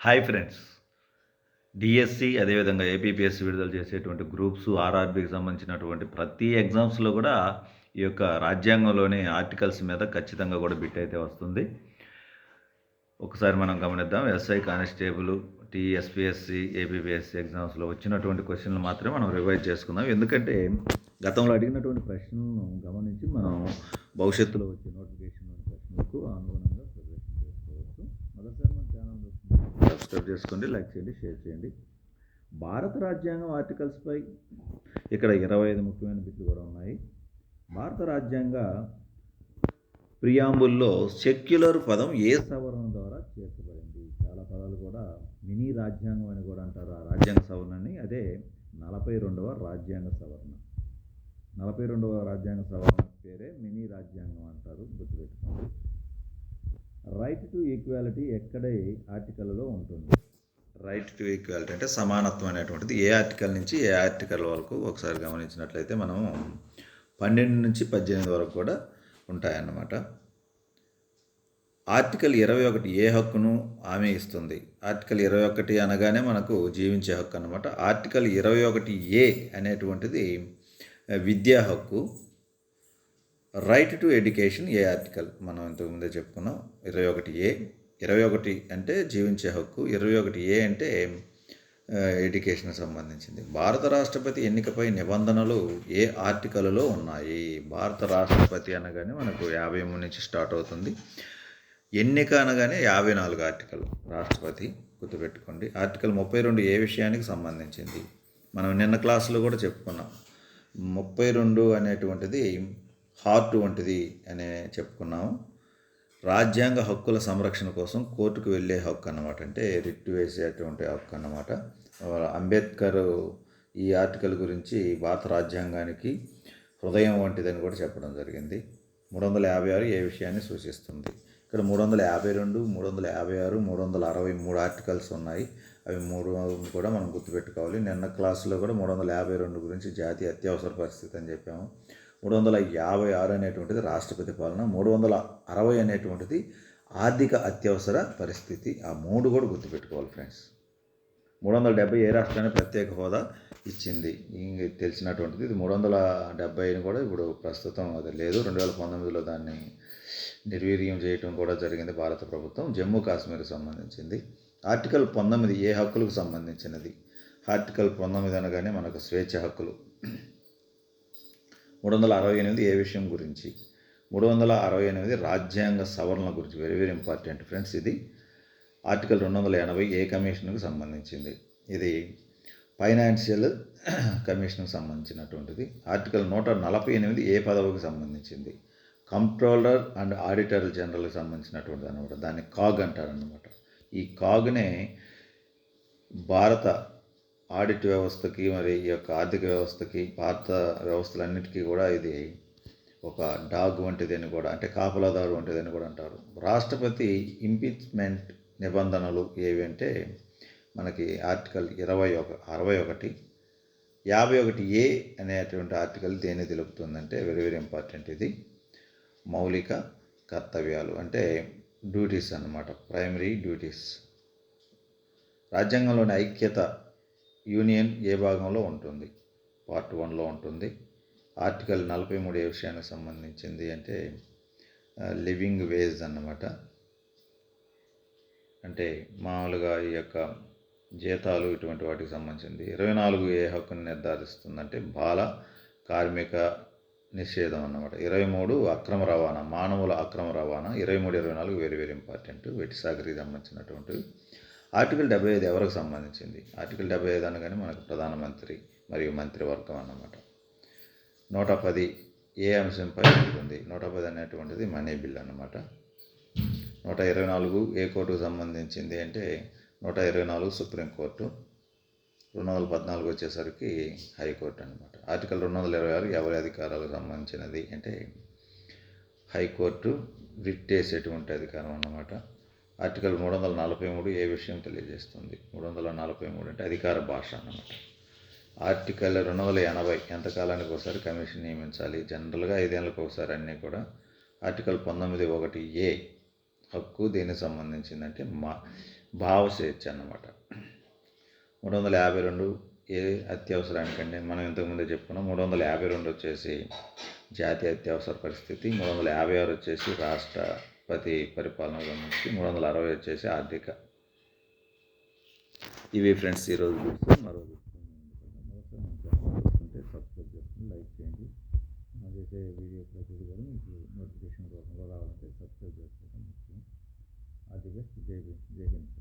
Hi friends DSC అదేవిధంగా APPSC విడుదల చేసేటువంటి గ్రూప్స్ ఆర్ఆర్బికి సంబంధించినటువంటి ప్రతి ఎగ్జామ్స్లో కూడా ఈ యొక్క రాజ్యాంగంలోని ఆర్టికల్స్ మీద ఖచ్చితంగా కూడా బిట్ అయితే వస్తుంది. ఒకసారి మనం గమనిద్దాం. ఎస్ఐ కానిస్టేబుల్ టీఎస్పిఎస్సి ఏపీపీఎస్సి ఎగ్జామ్స్లో వచ్చినటువంటి క్వశ్చన్లు మాత్రమే మనం రివైజ్ చేసుకుందాం. ఎందుకంటే గతంలో అడిగినటువంటి ప్రశ్నలను గమనించి మనం భవిష్యత్తులో వచ్చే నోటిఫికేషన్ ప్రశ్నలకు అనుగుణంగా సబ్స్క్రైబ్ చేసుకోండి లైక్ చేయండి షేర్ చేయండి. భారత రాజ్యాంగం ఆర్టికల్స్పై ఇక్కడ ఇరవై ఐదు ముఖ్యమైన బిట్లు కూడా ఉన్నాయి. భారత రాజ్యాంగ ప్రియాంబుల్లో సెక్యులర్ పదం ఏ సవరణ ద్వారా చేర్చబడింది? చాలా పదాలు కూడా మినీ రాజ్యాంగం అని కూడా అంటారు ఆ రాజ్యాంగ సవరణని. అదే నలభై రెండవ రాజ్యాంగ సవరణ. నలభై రెండవ రాజ్యాంగ సవరణ పేరే మినీ రాజ్యాంగం అంటారు. గుర్తుపెట్టుకోండి. రైట్ టు ఈక్వాలిటీ ఎక్కడే ఆర్టికల్లో ఉంటుంది? రైట్ టు ఈక్వాలిటీ అంటే సమానత్వం అనేటువంటిది. ఏ ఆర్టికల్ నుంచి ఏ ఆర్టికల్ వరకు ఒకసారి గమనించినట్లయితే మనం పన్నెండు నుంచి పద్దెనిమిది వరకు కూడా ఉంటాయన్నమాట. ఆర్టికల్ ఇరవై ఒకటి ఏ హక్కును ఆమె ఇస్తుంది? ఆర్టికల్ ఇరవై ఒకటి అనగానే మనకు జీవించే హక్కు అనమాట ఆర్టికల్ ఇరవై ఒకటి ఏ అనేటువంటిది విద్యా హక్కు. Right to education A article? మనం ఇంతకుముందే చెప్పుకున్నాం. ఇరవై ఒకటి ఏ. ఇరవై ఒకటి అంటే జీవించే హక్కు. ఇరవై ఒకటి ఏ అంటే ఎడ్యుకేషన్ సంబంధించింది. భారత రాష్ట్రపతి ఎన్నికపై నిబంధనలు ఏ ఆర్టికల్లో ఉన్నాయి? భారత రాష్ట్రపతి అనగానే మనకు యాభై మూడు నుంచి స్టార్ట్ అవుతుంది. ఎన్నిక అనగానే యాభై నాలుగు ఆర్టికల్. రాష్ట్రపతి గుర్తుపెట్టుకోండి. ఆర్టికల్ ముప్పై రెండు ఏ విషయానికి సంబంధించింది? మనం నిన్న క్లాసులో కూడా చెప్పుకున్నాం. ముప్పై రెండు అనేటువంటిది హార్ట్ వంటిది అనే చెప్పుకున్నాము. రాజ్యాంగ హక్కుల సంరక్షణ కోసం కోర్టుకు వెళ్ళే హక్కు అన్నమాట. అంటే రిట్టు వేసేటువంటి హక్కు అన్నమాట. అంబేద్కర్ ఈ ఆర్టికల్ గురించి భారత రాజ్యాంగానికి హృదయం వంటిదని కూడా చెప్పడం జరిగింది. మూడు వందల యాభై ఆరు ఏ విషయాన్ని సూచిస్తుంది? ఇక్కడ మూడు వందల యాభై రెండు మూడు వందల యాభై ఆరు మూడు వందల అరవై మూడు ఆర్టికల్స్ ఉన్నాయి. అవి మూడు కూడా మనం గుర్తుపెట్టుకోవాలి. నిన్న క్లాసులో కూడా మూడు వందల యాభై రెండు గురించి జాతీయ అత్యవసర పరిస్థితి అని చెప్పాము. మూడు వందల యాభై ఆరు అనేటువంటిది రాష్ట్రపతి పాలన మూడు వందల అరవై అనేటువంటిది ఆర్థిక అత్యవసర పరిస్థితి. ఆ మూడు కూడా గుర్తుపెట్టుకోవాలి ఫ్రెండ్స్. మూడు వందల డెబ్బై ఏ రాష్ట్రానికి ప్రత్యేక హోదా ఇచ్చింది. ఇంక తెలిసినటువంటిది ఇది మూడు వందల డెబ్బైని కూడా ఇప్పుడు ప్రస్తుతం అది లేదు. రెండు వేల పంతొమ్మిదిలో దాన్ని నిర్వీర్యం చేయటం కూడా జరిగింది భారత ప్రభుత్వం. జమ్మూ కాశ్మీర్కి సంబంధించింది. ఆర్టికల్ పంతొమ్మిది ఏ హక్కులకు సంబంధించినది. ఆర్టికల్ పంతొమ్మిది అనగానే మనకు స్వేచ్ఛ హక్కులు. మూడు వందల అరవై ఎనిమిది ఏ విషయం గురించి మూడు వందల అరవై ఎనిమిది రాజ్యాంగ సవరణల గురించి వెరీ వెరీ ఇంపార్టెంట్ ఫ్రెండ్స్ ఇది ఆర్టికల్ రెండు వందల ఎనభై ఏ కమిషన్కు సంబంధించింది. ఇది ఫైనాన్షియల్ కమిషన్కి సంబంధించినటువంటిది. ఆర్టికల్ నూట నలభై ఎనిమిది ఏ పదవికి సంబంధించింది. కంట్రోలర్ అండ్ ఆడిటర్ జనరల్కి సంబంధించినటువంటిది అనమాట దాన్ని కాగ్ అంటారనమాట ఈ కాగ్నే భారత ఆడిట్ వ్యవస్థకి మరి ఈ యొక్క ఆర్థిక వ్యవస్థకి పాత వ్యవస్థలన్నిటికీ కూడా ఇది ఒక డాగ్ వంటిది అని కూడా అంటే కాపలాదారు వంటిది అని కూడా అంటారు. రాష్ట్రపతి ఇంపీచ్మెంట్ నిబంధనలు ఏవి అంటే మనకి ఆర్టికల్ ఇరవై ఒక అరవై ఒకటి యాభై ఒకటి ఏ అనేటువంటి ఆర్టికల్ దేన్ని తెలుపుతుందంటే వెరీ వెరీ ఇంపార్టెంట్ ఇది. మౌలిక కర్తవ్యాలు అంటే డ్యూటీస్ అన్నమాట ప్రైమరీ డ్యూటీస్. రాజ్యాంగంలోని ఐక్యత యూనియన్ ఏ భాగంలో ఉంటుంది? పార్ట్ వన్లో ఉంటుంది. ఆర్టికల్ నలభై మూడు ఏ విషయానికి సంబంధించింది అంటే లివింగ్ వేజ్ అన్నమాట. అంటే మామూలుగా ఈ యొక్క జీతాలు ఇటువంటి వాటికి సంబంధించింది. ఇరవై నాలుగు ఏ హక్కుని నిర్ధారిస్తుందంటే బాల కార్మిక నిషేధం అన్నమాట. ఇరవై మూడు అక్రమ రవాణా మానవుల అక్రమ రవాణా ఇరవై మూడు ఇరవై నాలుగు వెరీ వెరీ ఇంపార్టెంట్ వెటిసాగరికి సంబంధించినటువంటివి. ఆర్టికల్ డెబ్బై ఐదు ఎవరికి సంబంధించింది? ఆర్టికల్ డెబ్బై ఐదు అనగానే మనకు ప్రధానమంత్రి మరియు మంత్రివర్గం అన్నమాట. నూట పది ఏ అంశంపై ఉంటుంది నూట పది అనేటువంటిది మనీ బిల్ అన్నమాట. నూట ఇరవై నాలుగు ఏ కోర్టుకు సంబంధించింది అంటే నూట ఇరవై నాలుగు సుప్రీంకోర్టు రెండు వందల పద్నాలుగు వచ్చేసరికి హైకోర్టు అనమాట ఆర్టికల్ రెండు వందల ఇరవై ఆరు ఎవరి అధికారాలకు సంబంధించినది అంటే హైకోర్టు రిట్ వేసేటువంటి అధికారం అన్నమాట. ఆర్టికల్ మూడు వందల నలభై మూడు ఏ విషయం తెలియజేస్తుంది? మూడు వందల నలభై మూడు అంటే అధికార భాష అన్నమాట. ఆర్టికల్ రెండు వందల ఎనభై ఎంతకాలానికి ఒకసారి కమిషన్ నియమించాలి? జనరల్గా ఐదేళ్ళకి ఒకసారి అన్నీ కూడా ఆర్టికల్ పంతొమ్మిది ఒకటి ఏ హక్కు దేనికి సంబంధించిందంటే మా భావ స్వేచ్ఛ అన్నమాట. మూడు వందల యాభై రెండు ఏ అత్యవసరానికంటే మనం ఇంతకుముందే చెప్పుకున్నాం మూడు వందల యాభై రెండు వచ్చేసి జాతీయ అత్యవసర పరిస్థితి మూడు వందల యాభై ఆరు వచ్చేసి రాష్ట్ర ప్రతి పరిపాలన నుంచి మూడు వందల అరవై వచ్చేసి ఆర్థిక. ఇవి ఫ్రెండ్స్ ఈరోజు చూస్తే మరో చూసుకుంటే సబ్స్క్రైబ్ చేసుకుని లైక్ చేయండి. చేసే వీడియో ప్రతిదీ కూడా మీకు నోటిఫికేషన్ రూపంలో రావాలంటే సబ్స్క్రైబ్ చేసుకోవడం ముఖ్యం. అది జై జై హింద్.